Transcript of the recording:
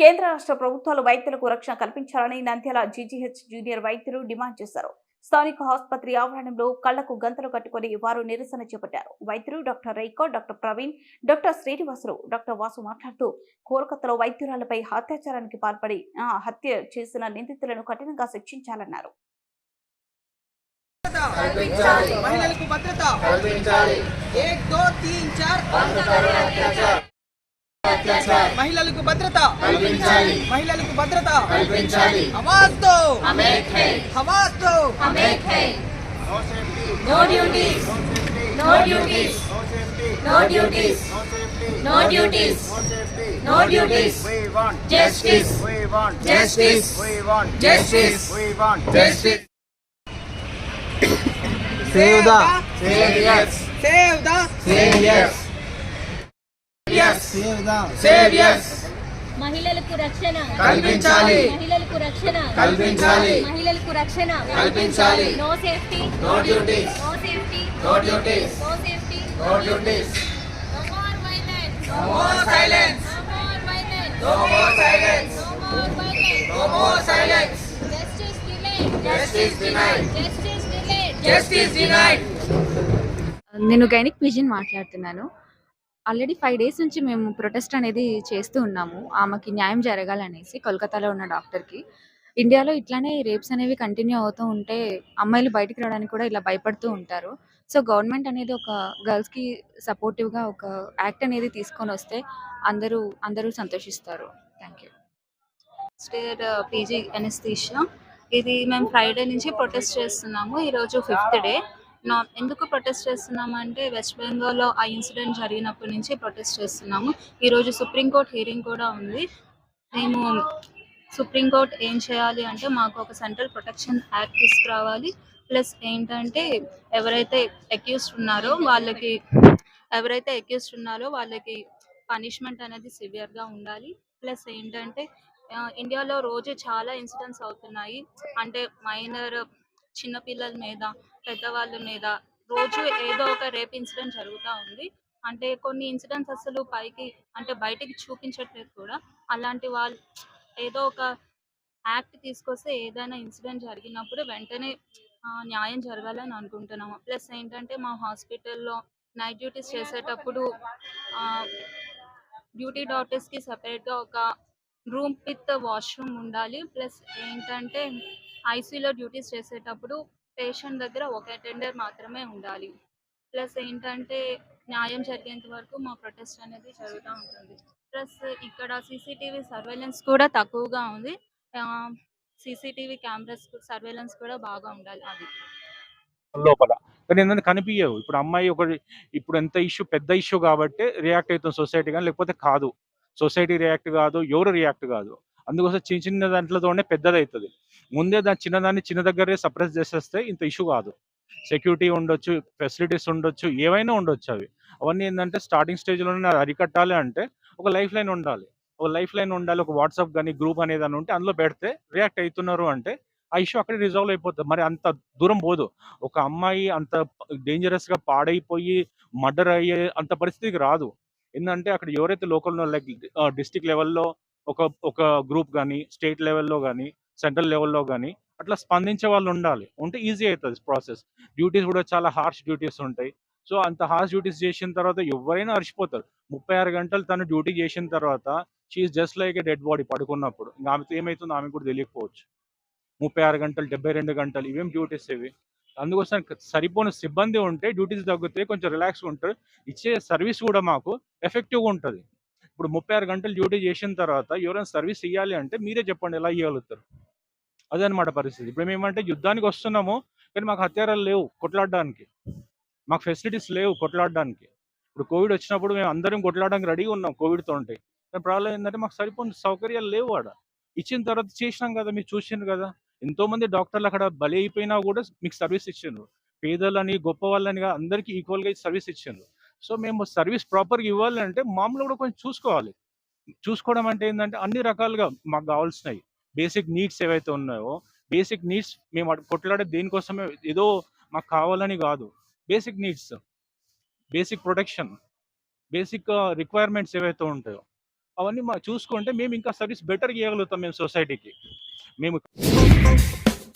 కేంద్ర రాష్ట్ర ప్రభుత్వాలు వైద్యులకు రక్షణ కల్పించాలని నంద్యాల జీజీహెచ్ జూనియర్ వైద్యులు డిమాండ్ చేశారు. స్థానిక ఆసుపత్రి ఆవరణంలో కళ్ళకు గంతలు కట్టుకుని వారు నిరసన చేపట్టారు. వైద్యులు doctor Raiko doctor Praveen doctor Srinivasarao doctor Vasu మాట్లాడుతూ కోల్కతాలో వైద్యురాలపై అత్యాచారానికి పాల్పడి ఆ, హత్య చేసిన నిందితులను కఠినంగా శిక్షించాలన్నారు. మహిళలకు భద్రత. కల్పించాలి. మహిళలకు భద్రత కల్పించాలి మహిళలకు భద్రత కల్పించాలి హమాస్ తో అమేక్ హై హమాస్ తో అమేక్ high no duties no duties no duties no duties no duties justice justice justice justice save the save yes save the save yes yes save the say yes మహిళలకు రక్షణ. కల్పించాలి. మహిళలకు రక్షణ. కల్పించాలి. మహిళలకు రక్షణ. కల్పించాలి. No safety duties. No safety duties. No safety duties. No more violence no more silence. No more violence no more silence. Justice delayed justice delayed justice denied. నేను గైనిక్ పిజిన్ మాట్లాడుతున్నాను. ఆల్రెడీ ఫైవ్ డేస్ నుంచి మేము protest అనేది చేస్తూ ఉన్నాము. ఆమెకి న్యాయం జరగాలనేసి కోల్కతాలో ఉన్న డాక్టర్కి. ఇండియాలో ఇట్లానే రేప్స్ అనేవి కంటిన్యూ అవుతూ ఉంటే అమ్మాయిలు బయటికి రావడానికి కూడా ఇలా భయపడుతూ ఉంటారు. సో గవర్నమెంట్ అనేది ఒక గర్ల్స్కి సపోర్టివ్గా ఒక యాక్ట్ అనేది తీసుకొని వస్తే అందరూ అందరూ సంతోషిస్తారు. Thank you. State PG anaesthesia. ఇది మేము ఫ్రైడే నుంచి ప్రొటెస్ట్ చేస్తున్నాము. ఈరోజు ఫిఫ్త్ డే. నా ఎందుకు ప్రొటెస్ట్ చేస్తున్నామంటే వెస్ట్ బెంగాల్లో ఆ ఇన్సిడెంట్ జరిగినప్పటి నుంచి ప్రొటెస్ట్ చేస్తున్నాము. ఈరోజు సుప్రీంకోర్టు హీరింగ్ కూడా ఉంది. మేము సుప్రీంకోర్టు ఏం చేయాలి అంటే మాకు ఒక సెంట్రల్ ప్రొటెక్షన్ యాక్ట్ తీసుకురావాలి. ప్లస్ ఏంటంటే ఎవరైతే అక్యూస్డ్ ఉన్నారో వాళ్ళకి ఎవరైతే అక్యూస్డ్ ఉన్నారో వాళ్ళకి పనిష్మెంట్ అనేది సివియర్గా ఉండాలి. ప్లస్ ఏంటంటే ఇండియాలో రోజు చాలా ఇన్సిడెంట్స్ అవుతున్నాయి. అంటే మైనర్ చిన్నపిల్లల మీద పెద్దవాళ్ళ మీద రోజు ఏదో ఒక రేప్ ఇన్సిడెంట్ జరుగుతూ ఉంది. అంటే కొన్ని ఇన్సిడెంట్స్ అసలు పైకి అంటే బయటికి చూపించట్లేదు కూడా. అలాంటి వాళ్ళు ఏదో ఒక యాక్ట్ తీసుకొస్తే ఏదైనా ఇన్సిడెంట్ జరిగినప్పుడు వెంటనే న్యాయం జరగాలని అనుకుంటున్నాము. ప్లస్ ఏంటంటే మా హాస్పిటల్లో నైట్ డ్యూటీస్ చేసేటప్పుడు డ్యూటీ డాక్టర్స్కి సపరేట్గా ఒక రూమ్ విత్ వాష్రూమ్ ఉండాలి. ప్లస్ ఏంటంటే ఐసీయూలో డ్యూటీస్ చేసేటప్పుడు పేషెంట్ దగ్గర ఒక అటెండర్ మాత్రమే ఉండాలి. ప్లస్ ఏంటంటే న్యాయం జరిగేంత వరకు మా ప్రొటెస్ట్ అనేది జరుగుతూ ఉంటుంది. ప్లస్ ఇక్కడ సీసీటీవీ సర్వేలెన్స్ కూడా తక్కువగా ఉంది. సీసీటీవీ కెమెరాస్ సర్వేలెన్స్ కూడా బాగా ఉండాలి అది. లోపల. కానీ ఏంటంటే కనిపించవు ఇప్పుడు అమ్మాయి ఒక ఇప్పుడు ఎంత ఇష్యూ పెద్ద ఇష్యూ కాబట్టి రియాక్ట్ అవుతుంది సొసైటీ కానీ లేకపోతే కాదు. సొసైటీ రియాక్ట్ కాదు ఎవరు రియాక్ట్ కాదు. అందుకోసం చిన్న చిన్న దాంట్లతోనే పెద్దది అవుతుంది ముందే దాని చిన్నదాన్ని చిన్న దగ్గరే సప్రెస్ చేసేస్తే ఇంత ఇష్యూ కాదు. సెక్యూరిటీ ఉండొచ్చు ఫెసిలిటీస్ ఉండొచ్చు ఏవైనా ఉండొచ్చు అవి. అవన్నీ ఏంటంటే స్టార్టింగ్ స్టేజ్లోనే అరికట్టాలి అంటే ఒక లైఫ్ లైన్ ఉండాలి. ఒక లైఫ్ లైన్ ఉండాలి ఒక వాట్సాప్ కానీ గ్రూప్ అనేది అని ఉంటే అందులో పెడితే రియాక్ట్ అవుతున్నారు అంటే ఆ ఇష్యూ అక్కడే రిజాల్వ్ అయిపోతుంది. మరి అంత దూరం పోదు. ఒక అమ్మాయి అంత డేంజరస్గా పాడైపోయి మర్డర్ అయ్యే అంత పరిస్థితికి రాదు. ఏంటంటే అక్కడ ఎవరైతే లోకల్లో లైక్ డిస్టిక్ లెవెల్లో ఒక ఒక గ్రూప్ కానీ స్టేట్ లెవెల్లో కానీ సెంట్రల్ లెవెల్లో కానీ అట్లా స్పందించే వాళ్ళు ఉండాలి. ఉంటే ఈజీ అవుతుంది ప్రాసెస్. డ్యూటీస్ కూడా చాలా హార్ష్ డ్యూటీస్ ఉంటాయి. సో అంత హార్ష్ డ్యూటీస్ చేసిన తర్వాత ఎవరైనా అరిచిపోతారు. ముప్పై ఆరు గంటలు తను డ్యూటీ చేసిన తర్వాత she just like a dead body పడుకున్నప్పుడు. ఇంకా ఆమెతో ఏమవుతుందో ఆమె కూడా తెలియకపోవచ్చు. ముప్పై ఆరు గంటలు డెబ్బై రెండు గంటలు ఇవేం డ్యూటీస్ ఇవి? అందుకోసం సరిపోని సిబ్బంది ఉంటే డ్యూటీస్ తగ్గితే కొంచెం రిలాక్స్గా ఉంటారు. ఇచ్చే సర్వీస్ కూడా మాకు ఎఫెక్టివ్గా ఉంటుంది. ఇప్పుడు ముప్పై ఆరు గంటలు డ్యూటీ చేసిన తర్వాత ఎవరైనా సర్వీస్ ఇవ్వాలి అంటే మీరే చెప్పండి ఎలా ఇవ్వగలుగుతారు అదనమాట పరిస్థితి. ఇప్పుడు మేము ఏమంటే యుద్ధానికి వస్తున్నాము కానీ మాకు హత్యారాలు లేవు కొట్లాడడానికి. మాకు ఫెసిలిటీస్ లేవు కొట్లాడడానికి. ఇప్పుడు కోవిడ్ వచ్చినప్పుడు మేము అందరం కొట్లాడడానికి రెడీగా ఉన్నాం కోవిడ్తో ఉంటే కానీ ప్రాబ్లం ఏంటంటే మాకు సరిపోయిన సౌకర్యాలు లేవు ఆడ. ఇచ్చిన తర్వాత చేసినాం కదా మీరు చూసిండ్రు కదా. ఎంతో మంది డాక్టర్లు అక్కడ బలి అయిపోయినా కూడా మీకు సర్వీస్ ఇచ్చిండ్రు. పేదలని గొప్ప వాళ్ళని అందరికీ ఈక్వల్గా సర్వీస్ ఇచ్చిండ్రు. సో మేము సర్వీస్ ప్రాపర్గా ఇవ్వాలంటే మామూలు కూడా కొంచెం చూసుకోవాలి. చూసుకోవడం అంటే ఏంటంటే అన్ని రకాలుగా మాకు కావాల్సినవి. బేసిక్ నీడ్స్ ఏవైతే ఉన్నాయో బేసిక్ నీడ్స్ మేము కొట్లాడే దేనికోసమే ఏదో మాకు కావాలని కాదు. Basic needs basic protection basic requirements ఏవైతే ఉంటాయో అవన్నీ మా చూసుకుంటే మేము ఇంకా సర్వీస్ బెటర్ చేయగలుగుతాం మేము సొసైటీకి. మేము